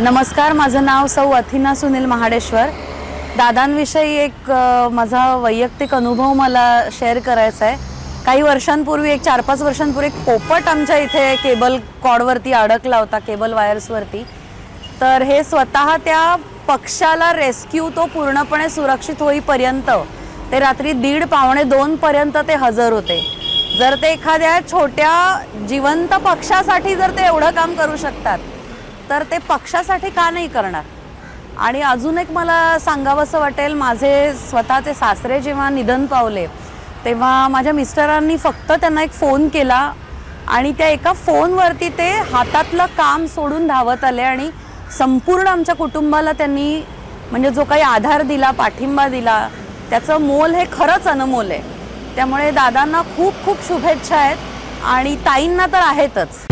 नमस्कार माझं नाव सौ अथिना सुनील महाडेश्वर. दादांविषयी एक माझा वैयक्तिक अनुभव मला शेअर करायचा आहे काही वर्षांपूर्वी एक चार पाच वर्षांपूर्वी एक पोपट आमच्या इथे केबल कॉडवरती अडकला होता केबल वायर्सवरती. तर हे स्वतः त्या पक्षाला रेस्क्यू तो पूर्णपणे सुरक्षित होईपर्यंत ते रात्री दीड पावणे दोनपर्यंत ते हजर होते. जर ते एखाद्या छोट्या जिवंत पक्षासाठी जर ते एवढं काम करू शकतात तर ते पक्षासाठी का नाही करणार? आणि अजून एक मला सांगावंसं वाटेल माझे स्वतःचे सासरे जेव्हा निधन पावले तेव्हा माझ्या मिस्टरांनी फक्त त्यांना एक फोन केला आणि त्या एका फोनवरती ते हातातलं काम सोडून धावत आले आणि संपूर्ण आमच्या कुटुंबाला त्यांनी म्हणजे जो काही आधार दिला पाठिंबा दिला त्याचं मोल हे खरंच अनमोल आहे. त्यामुळे दादांना खूप खूप शुभेच्छा आहेत आणि ताईंना तर आहेतच.